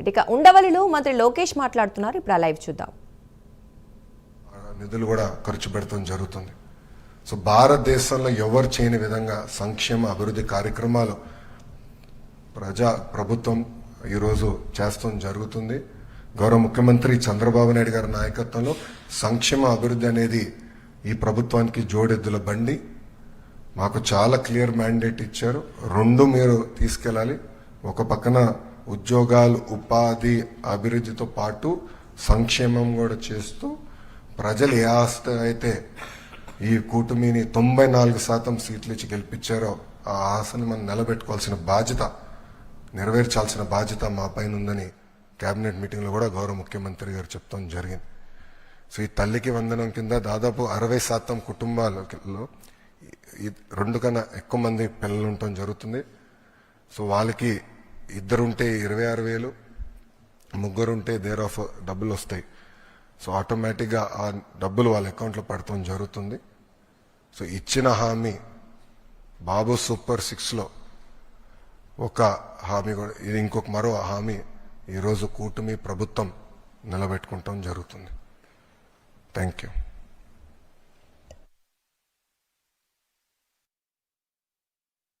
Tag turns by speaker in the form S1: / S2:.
S1: ఇక ఉండవల్లిలో మంత్రి లోకేష్ మాట్లాడుతున్నారు. ఇప్పుడు ఆ లైవ్ చూద్దాం.
S2: నిధులు కూడా ఖర్చు పెడతాం జరుగుతుంది. సో భారతదేశంలో ఎవరు చేయని విధంగా సంక్షేమ అభివృద్ధి కార్యక్రమాలు ప్రజా ప్రభుత్వం ఈరోజు చేస్తాం జరుగుతుంది. గౌరవ ముఖ్యమంత్రి చంద్రబాబు నాయుడు గారి నాయకత్వంలో సంక్షేమ అభివృద్ధి అనేది ఈ ప్రభుత్వానికి జోడెద్దుల బండి. మాకు చాలా క్లియర్ మ్యాండేట్ ఇచ్చారు. రెండు మీరు తీసుకెళ్ళాలి. ఒక పక్కన ఉద్యోగాలు ఉపాధి అభివృద్ధితో పాటు సంక్షేమం కూడా చేస్తూ ప్రజలు ఏ ఆస్త అయితే ఈ కూటమిని తొంభై నాలుగు శాతం సీట్లు ఇచ్చి గెలిపించారో ఆ ఆశని మనం నిలబెట్టుకోవాల్సిన బాధ్యత నెరవేర్చాల్సిన బాధ్యత మా పైన ఉందని కేబినెట్ మీటింగ్లో కూడా గౌరవ ముఖ్యమంత్రి గారు చెప్తాం జరిగింది. సో ఈ తల్లికి వందనం కింద దాదాపు అరవై శాతం కుటుంబాలలో రెండు కన్నా ఎక్కువ మంది పిల్లలు ఉండటం జరుగుతుంది. సో వాళ్ళకి ఇద్దరుంటే ఇరవై ఆరు వేలు ముగ్గురుంటే దేర్ ఆఫ్ డబ్బులు వస్తాయి సో ఆటోమేటిక్గా ఆ డబ్బులు వాళ్ళ అకౌంట్లో పడటం జరుగుతుంది. సో ఇచ్చిన హామీ బాబు సూపర్ సిక్స్లో ఒక హామీ కూడా ఇది ఇంకొక మరో హామీ ఈరోజు కూటమి ప్రభుత్వం నిలబెట్టుకుంటాం జరుగుతుంది. Thank you.